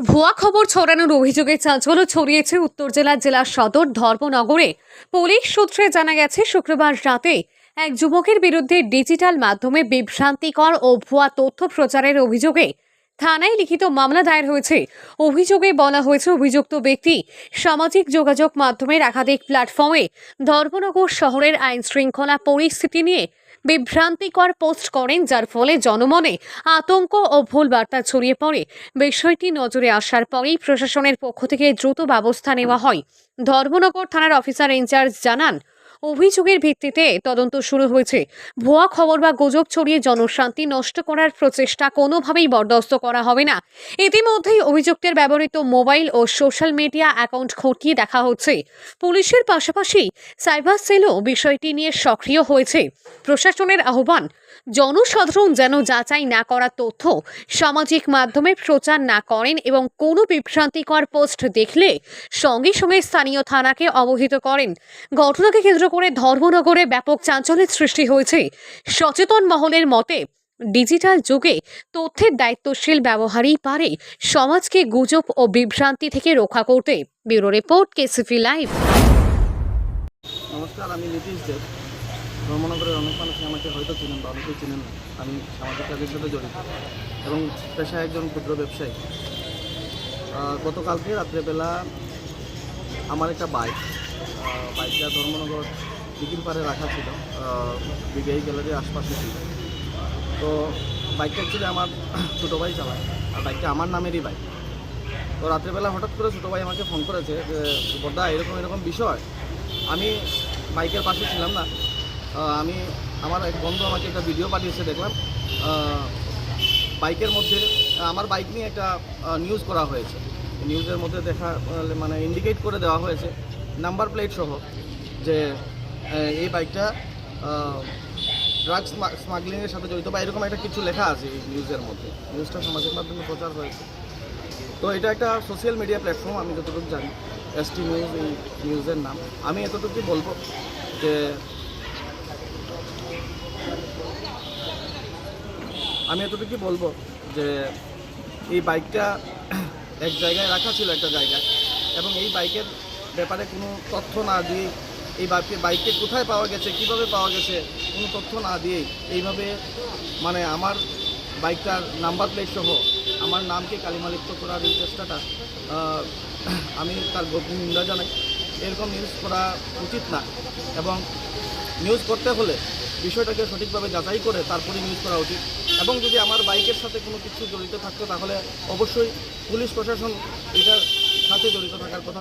ভুয়া খবর ছড়ানোর অভিযোগে চাঞ্চল্য ছড়িয়েছে উত্তর জেলার জেলা সদর ধর্মনগরে। পুলিশ সূত্রে জানা গেছে, শুক্রবার রাতে এক যুবকের বিরুদ্ধে ডিজিটাল মাধ্যমে বিভ্রান্তিকর ও ভুয়া তথ্য প্রচারের অভিযোগে থানায় লিখিত মামলা দায়ের হয়েছে। অভিযোগে বলা হয়েছে, অভিযুক্ত ব্যক্তি সামাজিক যোগাযোগ মাধ্যমের একাধিক প্ল্যাটফর্মে ধর্মনগর শহরের আইন শৃঙ্খলা পরিস্থিতি নিয়ে বিভ্রান্তিকর পোস্ট করেন, যার ফলে জনমনে আতঙ্ক ও ভুল বার্তা ছড়িয়ে পড়ে। বিষয়টি নজরে আসার পরেই প্রশাসনের পক্ষ থেকে দ্রুত ব্যবস্থা নেওয়া হয়। ধর্মনগর থানার অফিসার ইনচার্জ জানান অভিযোগের ভিত্তিতে তদন্ত শুরু হয়েছে। ভুয়া খবর বা গুজব ছড়িয়ে জনশান্তি নষ্ট করার প্রচেষ্টা কোনোভাবেই বরদাস্ত করা হবে না। ইতিমধ্যেই অভিযুক্তের ব্যবহৃত মোবাইল ও সোশ্যাল মিডিয়া অ্যাকাউন্ট খতিয়ে দেখা হচ্ছে। পুলিশের পাশাপাশি সাইবার সেলও বিষয়টি নিয়ে সক্রিয় হয়েছে। প্রশাসনের আহ্বান জনসাধারণ যেন যাচাই না করা তথ্য সামাজিক মাধ্যমে প্রচার না করেন এবং কোনো বিভ্রান্তিকর পোস্ট দেখলে সঙ্গে সঙ্গে স্থানীয় থানাকে অবহিত করেন। ঘটনাকে কেন্দ্র করে ধর্মনগরে ব্যাপক চাঞ্চল্যের সৃষ্টি হয়েছে। সচেতন মহলের মতে, ডিজিটাল যুগে তথ্যের দায়িত্বশীল ব্যবহারই পারে সমাজকে গুজব ও বিভ্রান্তি থেকে রক্ষা করতে। ব্যুরো রিপোর্ট, কেসিফি লাইভ। নমস্কার, আমি নীতিশ দেব। ধর্মনগরের অনেক মানুষ আমাকে হয়তো চিনেন বা অনেকেই চিনেন না। আমি সামাজিক কাজের সাথে জড়িত। এবং পেশায় একজন ক্ষুদ্র ব্যবসায়ী। গতকালকে রাত্রেবেলা আমার একটা বাইক বাইকটা ধর্মনগর দিঘির পাড়ে রাখা ছিল বিবিআই গ্যালারির আশপাশে ছিল। তো বাইকটা অ্যাকচুয়ালি আমার ছোটো ভাই চালায়, আর বাইকটা আমার নামেরই বাইক। তো রাত্রেবেলা হঠাৎ করে ছোটো ভাই আমাকে ফোন করেছে যে বড়দা এরকম এরকম বিষয়। আমি বাইকের পাশে ছিলাম না। আমি আমার এক বন্ধু আমাকে একটা ভিডিও পাঠিয়েছে, দেখলাম। বাইকের মধ্যে, আমার বাইক নিয়ে একটা নিউজ করা হয়েছে। নিউজের মধ্যে দেখা মানে ইন্ডিকেট করে দেওয়া হয়েছে নাম্বার প্লেট সহ যে এই বাইকটা ড্রাগস স্মাগলিংয়ের সাথে জড়িত বা এরকম একটা কিছু লেখা আছে এই নিউজের মধ্যে। নিউজটা সামাজিক মাধ্যমে প্রচার হয়েছে। তো এটা একটা সোশ্যাল মিডিয়া প্ল্যাটফর্ম আমি যতটুকু জানি এস টি নিউজ এই নিউজের নাম। আমি এতটুকুই বলব যে আমি এতটুকুই বলব যে এই বাইকটা এক জায়গায় রাখা ছিল একটা জায়গায় এবং এই বাইকের ব্যাপারে কোনো তথ্য না দিয়ে এই বাইকে বাইককে কোথায় পাওয়া গেছে, কীভাবে পাওয়া গেছে, কোনো তথ্য না দিয়ে এইভাবে মানে আমার বাইকটার নাম্বার প্লেট সহ আমার নামকে কালিমালিপ্ত করার এই চেষ্টাটা আমি তার গভীর নিন্দা জানাই। এরকম নিউজ করা উচিত না এবং নিউজ করতে হলে বিষয়টাকে সঠিকভাবে যাচাই করে তারপরে নিউজ করা উচিত। এবং যদি আমার বাইকের সাথে কোনো কিছু জড়িত থাকতো, তাহলে অবশ্যই পুলিশ প্রশাসন এটার সাথে জড়িত থাকার কথা